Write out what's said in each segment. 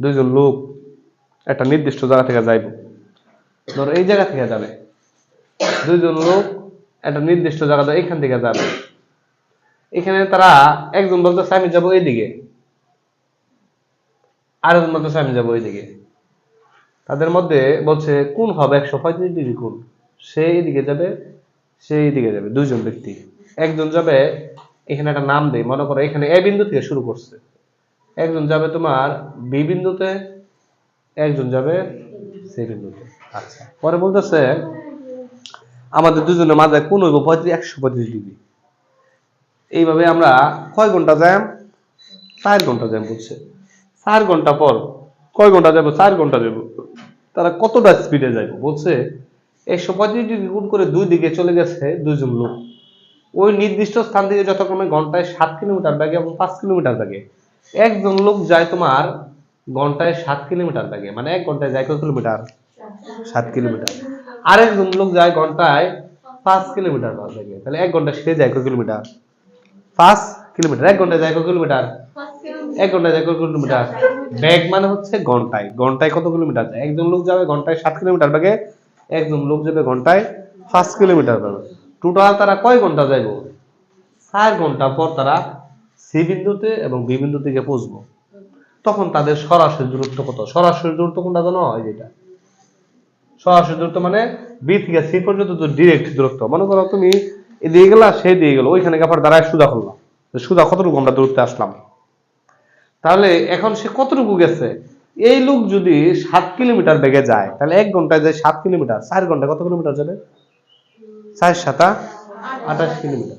দুইজন লোক একটা নির্দিষ্ট জায়গা থেকে যাইব। ধরো এই জায়গা থেকে যাবে। দুইজন লোক একটা নির্দিষ্ট জায়গা এখান থেকে যাবে। এখানে তারা একজন বলতেছে, আমি যাব এইদিকে। আরেকজন বলতেছে, আমি যাব এইদিকে। তাদের মধ্যে বলছে, কোন হবে? একশো পঁয়ত্রিশ ডিগ্রি কোন? সে এইদিকে যাবে, সে এইদিকে যাবে। দুইজন ব্যক্তি। একজন যাবে, এখানে একটা নাম দেই মনে করো এখানে এ বিন্দু থেকে শুরু করছে। একজন যাবে তোমার বি বিন্দুতে, একজন যাবে সি বিন্দুতে। আচ্ছা পরে বলতেছে, আমাদের দুজনের মাঝে কোন হইব পঁয়ত্রিশ, একশো পঁয়ত্রিশ ডিগ্রি। এইভাবে আমরা কয় ঘণ্টা জ্যাম? চার ঘণ্টা জ্যাম বলছে চার ঘণ্টা পর কয় ঘণ্টা যাব? চার ঘণ্টা যাব। তারা কতটা স্পিডে যাইব? বলছে, একশো পঁয়ত্রিশ ডিগ্রি গুণ করে দুই দিকে চলে গেছে দুইজন লোক। ওই নির্দিষ্ট স্থান থেকে যতক্ষণে ঘন্টায় সাত কিলোমিটার ব্যাগে এবং পাঁচ কিলোমিটার ব্যাগে একজন লোক যায় তোমার ঘন্টায় সাত কিলোমিটার ব্যাগে মানে এক ঘন্টায় যায় কত কিলোমিটার? সাত কিলোমিটার। আরেকজন লোক যায় ঘন্টায় পাঁচ কিলোমিটার ব্যাগে তাহলে এক ঘন্টায় সে যায় কত কিলোমিটার? পাঁচ কিলোমিটার, এক ঘন্টায় যায় কত কিলোমিটার? এক ঘন্টায় যায় কত কিলোমিটার? ব্যাগ মানে হচ্ছে ঘন্টায় ঘন্টায় কত কিলোমিটার যায়? একজন লোক যাবে ঘন্টায় সাত কিলোমিটার ব্যাগে, একজন লোক যাবে ঘন্টায় পাঁচ কিলোমিটার ব্যাগে। টোটাল তারা কয় ঘণ্টা যাইব? চার ঘণ্টা পর তারা সি বিন্দুতে এবং বি বিন্দু থেকে পৌঁছবো তখন তাদের সরাসরি দূরত্ব কত? সরাসরি দূরত্ব কোনটা জানো? হয় যেটা সরাসরি দূরত্ব মানে বি থেকে সি পর্যন্ত তো ডিরেক্ট দূরত্ব। মনে করো তুমি এদিকে গেলা, সে দিয়ে গেল, ওইখানে গাফার দাঁড়ায় সুদা করলাম সুদা কতটুকু আমরা দূরত্বে আসলাম? তাহলে এখন সে কতটুকু গেছে? এই লোক যদি সাত কিলোমিটার বেগে যায়, তাহলে এক ঘন্টায় যায় সাত কিলোমিটার। চার ঘন্টায় কত কিলোমিটার যাবে চার সাতা আঠাশ কিলোমিটার।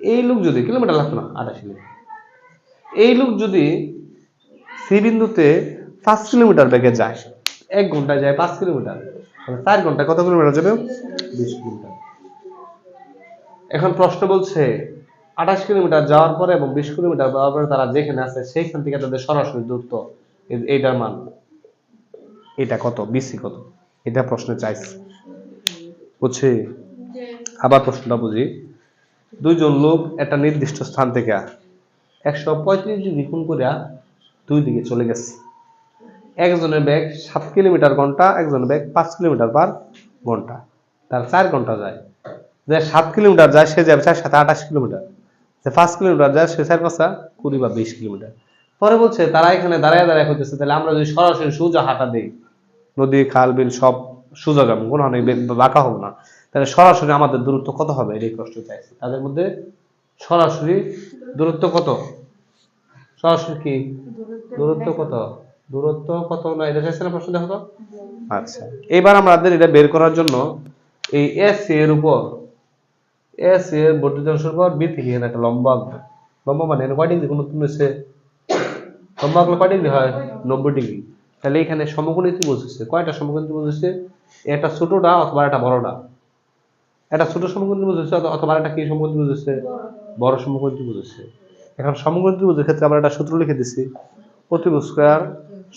এই লোক যদি কিলোমিটার লাগতো না আঠাশ কিলোমিটার। এই লোক যদি সি বিন্দুতে পাঁচ কিলোমিটার বেগে যায় এক ঘন্টায় যায় পাঁচ কিলোমিটার তাহলে চার ঘন্টায় কত কিলোমিটার যাবে? বিশ কিলোমিটার। এখন প্রশ্ন বলছে আঠাশ কিলোমিটার যাওয়ার পরে এবং বিশ কিলোমিটার যাওয়ার পরে তারা যেখানে আছে সেইখান থেকে তাদের সরাসরি দূরত্ব এইটার মান। এটা কত? বিসি কত? এটা প্রশ্ন চাইছে। বুঝছি? আবার প্রশ্নটা বুঝি। দুইজন লোক একটা নির্দিষ্ট স্থান থেকে একশো পঁয়ত্রিশ ডিগ্রি কোণ করিয়া দুই দিকে চলে গেছে। একজনের ব্যাগ সাত কিলোমিটার ঘণ্টা, একজনের ব্যাগ পাঁচ কিলোমিটার পার ঘণ্টা। তার চার ঘণ্টা যায়। যে সাত কিলোমিটার যায়, সে যাবে চার সাথে আঠাশ কিলোমিটার। যে পাঁচ কিলোমিটার যায়, সে চার পাঁচা কুড়ি বা বিশ কিলোমিটার। পরে বলছে, তারা এখানে দাঁড়ায় দাঁড়ায় করতেছে তাহলে আমরা যদি সরাসরি সোজা হাঁটা দিই, নদী, খাল, বিল সব সোজা যাব, কোনো অনেক বাঁকা হব না। তাহলে সরাসরি আমাদের দূরত্ব কত হবে? এটাই প্রশ্ন চাইছে। তাদের মধ্যে সরাসরি দূরত্ব কত? সরাসরি কি? দূরত্ব কত? দূরত্ব কত না? এটা চাইছে না প্রশ্ন, দেখো তো। আচ্ছা। এবার আমাদের এটা বের করার জন্য এই এস এর উপর এস এর বর্ধিতাংশের উপর বি থেকে একটা লম্বা আঁকবে লম্বা মানে কয় ডিগ্রি কোন তুলেছে লম্বা আঁকলে কয় ডিগ্রি হয় নব্বই ডিগ্রি তাহলে এখানে সমকোণী ত্রিভুজ হচ্ছে। কয়টা সমকোণী ত্রিভুজ হচ্ছে? একটা ছোটটা অথবা একটা বড়টা। একটা ছোট সমকোণী হচ্ছে অথবা একটা কি সমকোণী হচ্ছে? বড় সমকোণী হচ্ছে। এখন সমকোণী ত্রিভুজের ক্ষেত্রে আমরা একটা সূত্র লিখে দিছি প্রতিভুজ স্কোয়ার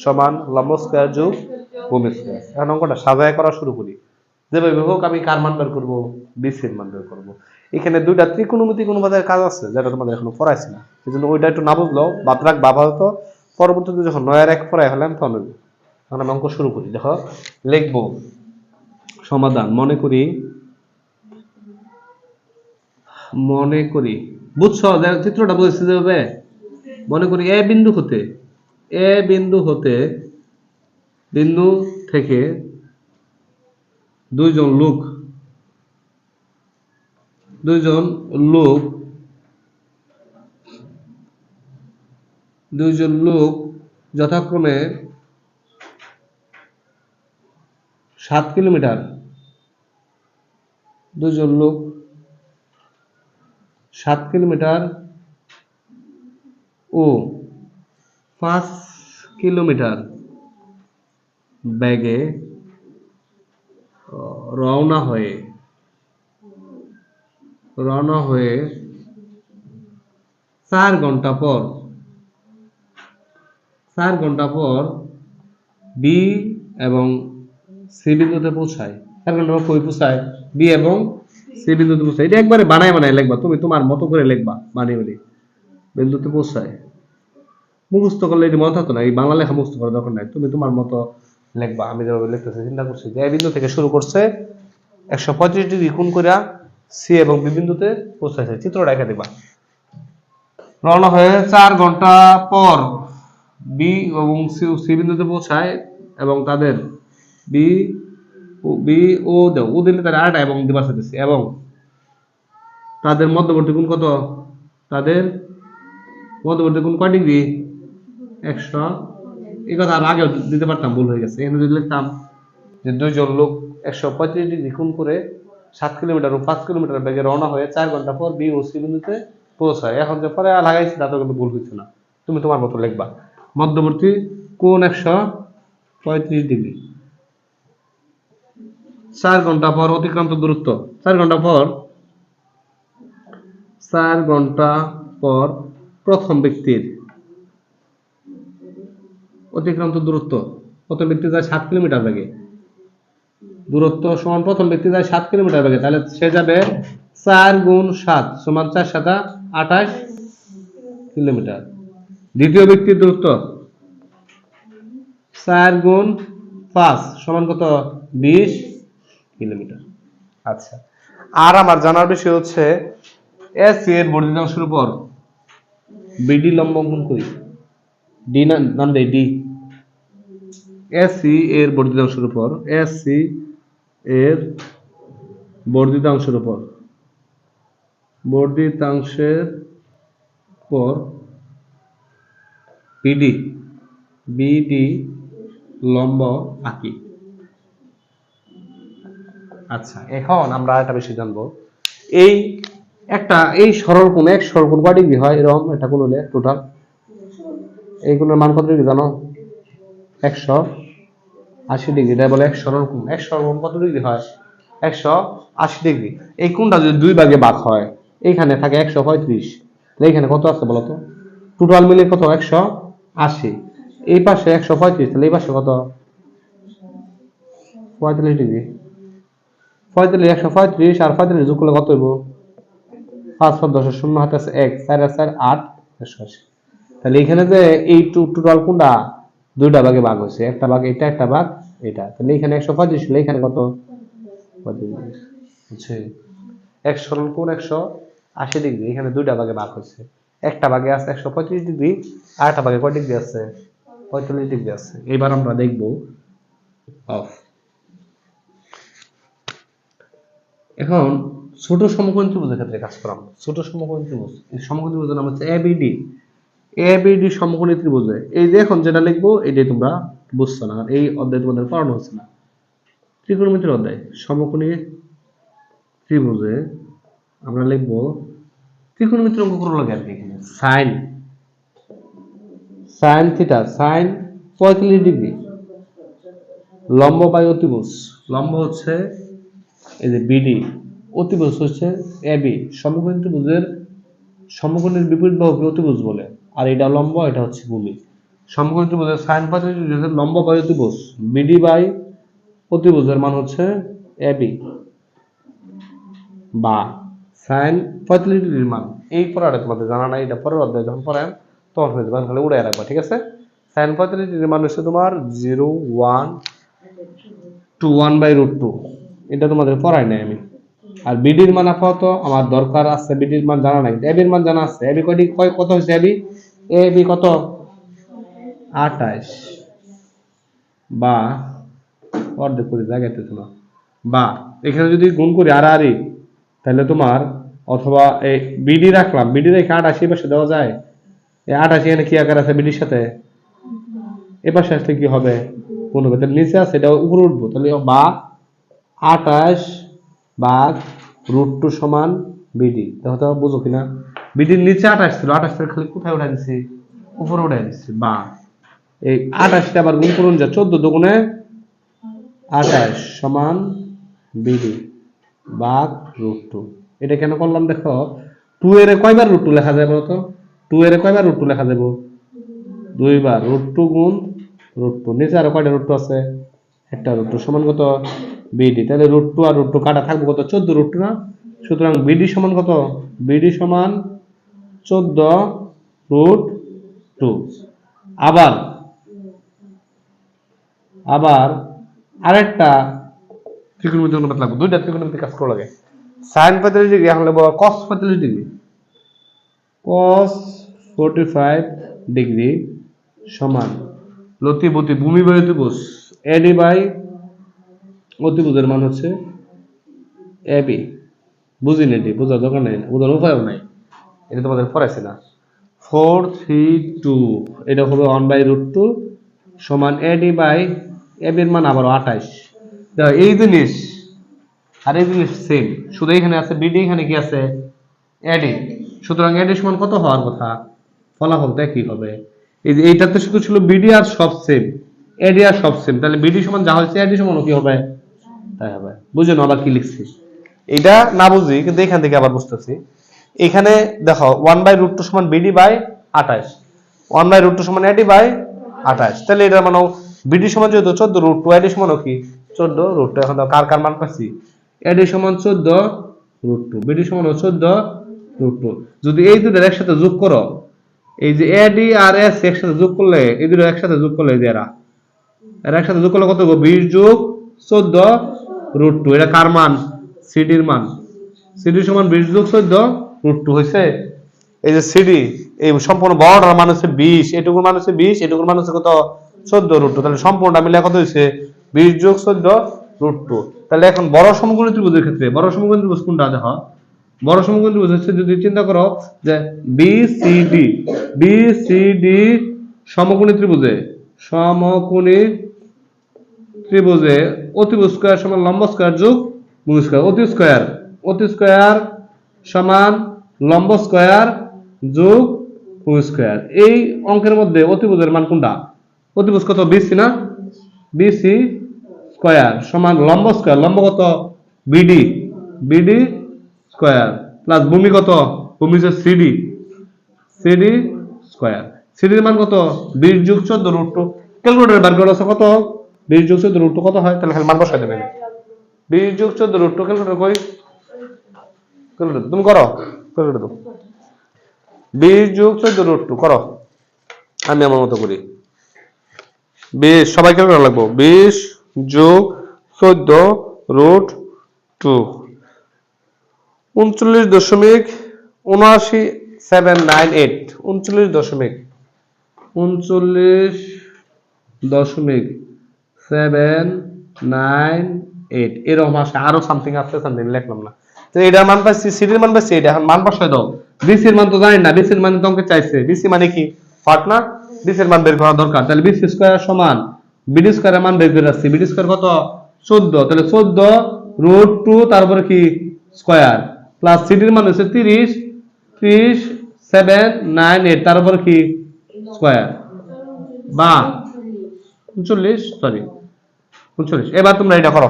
সমান লম্ব স্কোয়ার যোগ ভূমি স্কোয়ার। এখন অঙ্কটা সাজায় করা শুরু করি। যেভাবে হোক আমি কার মান বের করব? বিসির মান বের করব। এখানে দুইটা ত্রিকোণমিতি কোনো অনুপাতের কাজ আছে, যেটা তোমাদের এখনও পড়াইছি না। এই জন্য ওইটা একটু না বুঝলো বাদ রাখ, বাবা হতো পরবর্তীতে যখন নয়ের এক পড়াই হলাম তখন। এখন আমি অঙ্ক শুরু করি। দেখো, লিখব। সমাধান, মনে করি মনে করি। বুঝছ? চিত্রটা বুঝতে যাবে মনে করি এ বিন্দু হতে, এ বিন্দু হতে বিন্দু থেকে দুইজন লোক দুইজন লোক দুইজন লোক যথাক্রমে সাত কিলোমিটার দুজন লোক সাত কিলোমিটার ও পাঁচ কিলোমিটার ব্যাগে রওনা হয়ে রওনা হয়ে চার ঘণ্টা পর, চার ঘণ্টা পর বি এবং সি বিন্দুতে পৌঁছায়। চার ঘণ্টা পর কই পৌঁছায়? বি এবং সি বিন্দুতে পৌঁছায়। এটা একবারে বানায় বানায় লিখবা, তুমি তোমার মতো করে লিখবা, বানিয়ে বানিয়ে। বিন্দুতে পৌঁছায়। মুখস্থ করলে এটি মনে থাকতো না, এই বাংলা লেখা মুখস্থ করার দরকার নাই, তুমি তোমার মতো লিখবা। আমি যেভাবে লিখতেছি, চিন্তা করছি যে বিন্দু থেকে শুরু করছে, একশো পঁয়ত্রিশ ডিগ্রি কোণ করিয়া সি এবং বি বিন্দুতে পৌঁছাইছে। চিত্রটা এঁকে দিবা। রওনা হয়ে চার ঘণ্টা পর বি এবং সি বিন্দুতে পৌঁছায় এবং তাদের বি ও দেও ও দিলে তার আটা এবং দিবার এবং তাদের মধ্যবর্তী কোণ কত? তাদের মধ্যবর্তী কোণ কয় ডিগ্রি? একশো। এই কথা আর আগেও দিতে পারতাম, ভুল হয়ে গেছে। এখানে যদি লিখতাম যে দুইজন লোক একশো পঁয়ত্রিশ ডিগ্রি কোণ করে সাত কিলোমিটার ও পাঁচ কিলোমিটার বেগে রওনা হয়ে চার ঘণ্টা পর বি ও সি বিন্দুতে পৌঁছায়। এখন যে পরে লাগাইছি, তাতে কিন্তু ভুল হয়েছে না। তুমি তোমার মতো লিখবা। মধ্যবর্তী কোণ একশো পঁয়ত্রিশ ডিগ্রি। চার ঘণ্টা পর অতিক্রান্ত দূরত্ব। চার ঘণ্টা পর, চার ঘণ্টা পর প্রথম ব্যক্তির অতিক্রান্ত দূরত্ব। প্রথম ব্যক্তি যায় সাত কিলোমিটার বেগে। দূরত্ব সমান প্রথম ব্যক্তি যায় সাত কিলোমিটার বেগে। তাহলে সে যাবে চার গুণ সাত সমান চার সাতা আঠাশ কিলোমিটার। দ্বিতীয় ব্যক্তির দূরত্ব চার গুণ পাঁচ সমান কত? বিশ কিলোমিটার। আচ্ছা। আর আমার জানার বিষয় হচ্ছে এস এর বর্ধিতাংশের উপর বিডি লম্ব অঙ্কন করি। ডি নাম দেই ডি। এস সি এর বর্ধিতাংশের উপর এস সি এর বর্ধিতাংশের উপর বর্ধিতাংশের পর বিডি। বিডি লম্ব আঁকি। আচ্ছা। এখন আমরা একটা বিষয় জানব। এই একটা, এই সরল কোণ এক সরল কোণ, কয় ডিগ্রি হয়? এরকম একটা কোণ হলে টোটাল এই কোণের মান কত ডিগ্রি জানো? একশো আশি ডিগ্রি। এটা বলে এক সরল কোণ। এক সরল কোণ কত ডিগ্রি হয়? একশো আশি ডিগ্রি। এই কোণটা যদি দুই ভাগে ভাগ হয়, এইখানে থাকে একশো পঁয়ত্রিশ। এইখানে কত আছে বলো তো? টোটাল মিলে কত? একশো আশি। এই পাশে একশো পঁয়ত্রিশ, তাহলে এই পাশে কত? পঁয়তাল্লিশ ডিগ্রি। পঁয়তাল্লিশ একশো পঁয়ত্রিশ আর পঁয়তাল্লিশ যোগ করলে কত হইব? পাঁচ পাঁচ দশের শূন্য, হাতে আছে এক, চার চার আট একশো আশি তাহলে এখানে যে এই টু টোটাল কোনটা? দুইটা ভাগে ভাগ হয়েছে, একটা ভাগ এটা, একটা ভাগ এটা। তাহলে এখানে একশো পঁয়ত্রিশ হলে এখানে কত? পঁয়ত্রিশ। ডিগ্রি। বুঝছে এক সরল একশো? আশি ডিগ্রি, এখানে দুইটা ভাগে ভাগ হয়েছে। একটা ভাগে আছে একশো পঁয়ত্রিশ ডিগ্রি, আর একটা ভাগে কয় ডিগ্রি আছে? পঁয়তাল্লিশ ডিগ্রি আছে। এবার আমরা দেখব, অফ। এখন ছোট সমকোণ ত্রিভুজের ক্ষেত্রে কাজ করাম ছোট সমকোণ ত্রিভুজ। এই সমকোণ ত্রিভুজের নাম হচ্ছে এবিডি এবিডি সমকোণী ত্রিভুজে। এই যে এখন যেটা লিখব এটাই তোমরা বুঝছ না এই অধ্যায় তোমাদের পড়ানো হচ্ছে না। ত্রিকোণমিতির অধ্যায়। সমকোণী ত্রিভুজে আমরা লিখব ত্রিকোণমিতির অঙ্ক করো লাগে আর কি এখানে। সাইন। সাইন থিটা সাইন পঁয়তাল্লিশ ডিগ্রি। লম্ব বাই অতিভুজ লম্ব হচ্ছে এই যে বিডি অতিভুজ হচ্ছে এবি সমকোণ ত্রিভুজের, সমকোণের বিপরীত বাহুকে অতিভুজ বলে। আর এটা লম্ব, এটা হচ্ছে ভূমি। সমকোণ ত্রিভুজের সাইন ডিগ্রির লম্ব বাই অতিভুজ বিডি বাই অতিভুজের মান হচ্ছে এবি বা সাইন পঁয়তাল্লিশ ডিগ্রির মান। এই পড়াটা তোমাদের জানা নাই, এটা পরের অধ্যায় যখন পড়েন, তখন হয়ে যাবে তাহলে উড়ে রাখবা, ঠিক আছে? সাইন পঁয়তাল্লিশ ডিগ্রির মান হচ্ছে তোমার zero one two one by root two এটা তোমাদের পড়াই নাই আমি। আর বিডির মান আপাতত আমার দরকার আছে, বিডির মান জানা নাই। এবির মান জানা আছে। এবি কয়টি, কয়, কত হয়েছে এবি এবি কত? আঠাশ বা, অর্ধেক করে জায়গাতে না। বা, এখানে যদি গুণ করি আর আরই তাহলে তোমার অথবা এই বিডি রাখলাম। বিডি রেখে আটাশি পাশে দেওয়া যায়। এই আটাশি এখানে কি আকার আছে বিডির সাথে? এ পাশে আসলে কি হবে? কোন নিচে আছে এটা উপরে উঠবো। তাহলে বা আটাশ ভাগ রুট টু সমান বিডি। দেখো তো, বুঝো কিনা? বিডির নিচে আঠাশ ছিল, আঠাশ থেকে খালি কোথায় উঠাই দিছি? উপরে উঠাই দিচ্ছি বা। এই আঠাশটা আবার গুণ করুন যা, চোদ্দ দুগুণে আঠাশ সমান বিডি ভাগ রুট টু। এটা কেন করলাম দেখো? টু এর কয়বার রুট টু লেখা যায় বলতো টু এর কয়বার রুট টু লেখা যাব? দুইবার, রুট টু গুণ রুট টু। নিচে আরও কয়টা রুট টু আছে? একটা রুট টু সমান কত? বিডি তাহলে রুট টু আর রুট টু কাটা থাকবে কত? চোদ্দ রুট টু না? সুতরাং বিডি সমান কত? বিডি সমান চোদ্দ রুট টু আবার আবার আরেকটা ত্রিকোণমিতি অনুপাত লাগবে। দুইটা ত্রিকোণমিতি কাজ করা লাগে। সাইন পঁয়তাল্লিশ ডিগ্রি এখন লাগবো কস পঁয়তাল্লিশ degree cos forty five degree সমান লতিবতী ভূমি অতিভুজ এডি বাই অতিভুজের মান হচ্ছে এবি বুঝিনি এটি, বোঝার দরকার নেই, বোঝার উপায়ও নাই। এটা তোমাদের পড়াইছে না। ফোর থ্রি টু এটা হবে ওয়ান বাই রুট টু সমান এডি বাই এবির মান আবার আঠাইশ। দেখো এই জিনিস, আর এই জিনিস সেম শুধু এখানে আছে বিডি এখানে কি আছে? এডি সুতরাং এডি সমান কত হওয়ার কথা? ফলাফলটা কি হবে। এই যে এইটাতে শুধু ছিল বিডি আর সব সেম এডি আর সব সেম তাহলে বিডি সমান যা হয়েছে এডি সমান কি হবে? তাই হবে বুঝো না আবার কি লিখছি। এটা না বুঝি কিন্তু এখান থেকে আবার বুঝতেছি। এখানে দেখো ওয়ান বাই রুট টু সমান বিডি বাই আঠাশ। ওয়ান বাই রুট টু সমান এডি বাই আঠাশ। তাহলে এটা মানে বিডি সমান যেহেতু চোদ্দ রুট টু এডি সমান কি? চোদ্দ রুট টু এখন কার কার মান পাচ্ছি? এডি সমান চোদ্দ রুট টু বিডি সমান চোদ্দ রুট টু যদি এই দুটোর একসাথে যোগ করো এই যে এডি আর এস একসাথে যোগ করলে এই দুটো একসাথে যোগ করলে এরা। এরা একসাথে যোগ করলে কত হবে বিশ যোগ চোদ্দ রুট টু এটা কার মান? সিডির মান। সিডি সমান বিশ যোগ চোদ্দ রুট টু হয়েছে এই যে সিডি এই সম্পূর্ণ বড়টার মান হচ্ছে বিশ, এটুকুর মান হচ্ছে বিশ, এটুকুর মান হচ্ছে কত? চোদ্দ রুট টু তাহলে সম্পূর্ণটা মিলে কত হয়েছে বিশ যোগ চোদ্দ রুট টু তাহলে এখন বড় সমকোণী ত্রিভুজের ক্ষেত্রে, বড় সমকোণী ত্রিভুজ কোনটা? দেখো, বড় সমকোণী ত্রিভুজ হচ্ছে যদি চিন্তা করো যে B C D B C D সমকোণী ত্রিভুজে সমকোণী ত্রিভুজে অতিভুজ স্কয়ার সমান লম্ব স্কয়ার যোগ ভূমি স্কয়ার। অতি স্কয়ার। অতি স্কয়ার সমান লম্ব স্কয়ার যোগ ভূমি স্কয়ার। এই অঙ্কের মধ্যে অতিভুজের মান কোনটা? অতিভুজ কত বিসি না? বিসি স্কয়ার সমান লম্ব স্কয়ার। লম্ব কত? বিডি। BD square. প্লাস ভূমি কত? ভূমি হচ্ছে সিডি। CD square. সিডির মান কত? বিশ যুগ চোদ্দ রুট টু। ক্যালকুলেটার বার করা কত? বিশ যোগ চোদ্দ রুট কত হয়, তাহলে মান বসাই দেবেন বিশ যুগ চোদ্দ রুট ক্যালকুলেটার কই? তুমি করো ক্যালকুলেটার বিশ যুগ চোদ্দ রুট টু করো। আমি আমার মতো করি। বিশ সবাই ক্যালকুলেটার লাগবো। বিশ যোগ চোদ্দ রুট টু উনচল্লিশ দশমিক উনআশি সেভেন নাইন এইট। উনচল্লিশ দশমিক। উনচল্লিশ দশমিক সেভেন নাইন এইট এরকম আসে। আরও সামথিং আসছে সামথিং লিখলাম তো মান পাচ্ছি সিডির মান পাচ্ছি এটা এখন মান মান তো জানি না বিসির মান তোমাকে চাইছে। বিসি মানে কি? ফাট না? বিসির মান বের করা দরকার। তাহলে বিসি স্কয়ার সমান। বিডি স্কয়ারের মান বের করে আসছি বিডি কত? চোদ্দ। তাহলে চোদ্দ রুট টু তারপরে কি? স্কয়ার প্লাস সিডির মান হচ্ছে তিরিশ। ত্রিশ সেভেন নাইন এইট তারপর কি? স্কয়ার বা, উনচল্লিশ। সরি উনচল্লিশ। এবার তোমরা এটা করো।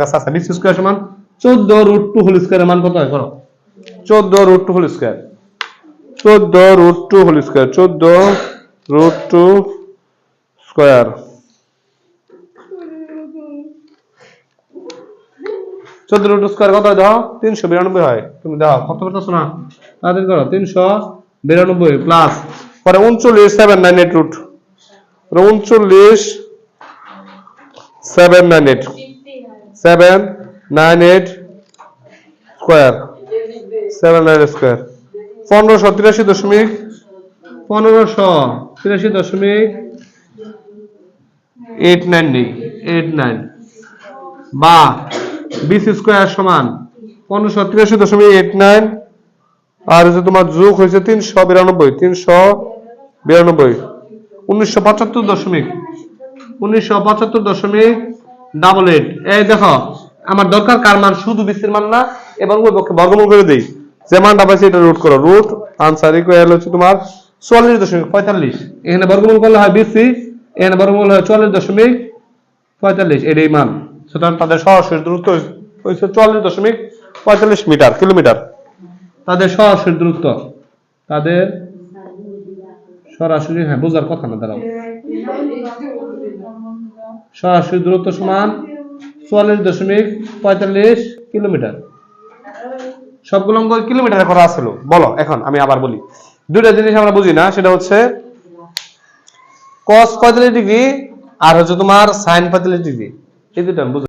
কাছে আছে। বিসি স্কয়ার সমান চোদ্দ রুট টু হোল স্কয়ারের মান কত হয়? করো। চোদ্দ রুট টু হোল স্কয়ার চোদ্দ রুট টু হোল স্কয়ার চোদ্দ রুট টু স্কয়ার চোদ্দ রুট স্কয়ার কত হয়? দাও। তিনশো বিরানব্বই হয়। তুমি দাও। কত করতেছো না? তাদের করো। তিনশো বিরানব্বই প্লাস পরে উনচল্লিশ সেভেন নাইন এইট রুট উনচল্লিশ seven nine eight seven nine eight square seven nine square পনেরোশো তিরাশি দশমিক পনেরোশো তিরাশি দশমিক এইট নাইন এইট নাইন বা বিশ স্কোয়ার সমান পনেরোশো তিরাশি দশমিক এইট নাইন আর হচ্ছে তোমার যোগ হয়েছে তিনশো বিরানব্বই তিনশো বিরানব্বই। উনিশশো পঁচাত্তর দশমিক উনিশশো পঁচাত্তর দশমিক ডাবল এইট এই দেখো, আমার দরকার কার মান? শুধু বিসির মান না, এবং ওই পক্ষে বর্গমূল করে দেই। যে মানটা পাইছি, এটা রুট করো। রুট আনসার ইকুয়াল হচ্ছে তোমার চুয়াল্লিশ দশমিক পঁয়তাল্লিশ। এখানে বর্গমূল করলে হয় বিসি, এখানে বর্গমূল হয় চুয়াল্লিশ দশমিক পঁয়তাল্লিশ। মান। সুতরাং তাদের সরাসরি দূরত্ব হয়েছে চুয়াল্লিশ দশমিক পঁয়তাল্লিশ মিটার, কিলোমিটার। তাদের সরাসরি দূরত্ব। তাদের সরাসরি হ্যাঁ বোঝার কথা না, দাঁড়াও। সরাসরি দূরত্ব সমান চুয়াল্লিশ দশমিক পঁয়তাল্লিশ কিলোমিটার। সবগুলো অঙ্ক কিলোমিটারে করা আছিল। বলো, এখন আমি আবার বলি। দুইটা জিনিস আমরা বুঝি না, সেটা হচ্ছে কস পঁয়তাল্লিশ ডিগ্রি আর হচ্ছে তোমার সাইন পঁয়তাল্লিশ ডিগ্রি। এই দুটো বুঝলাম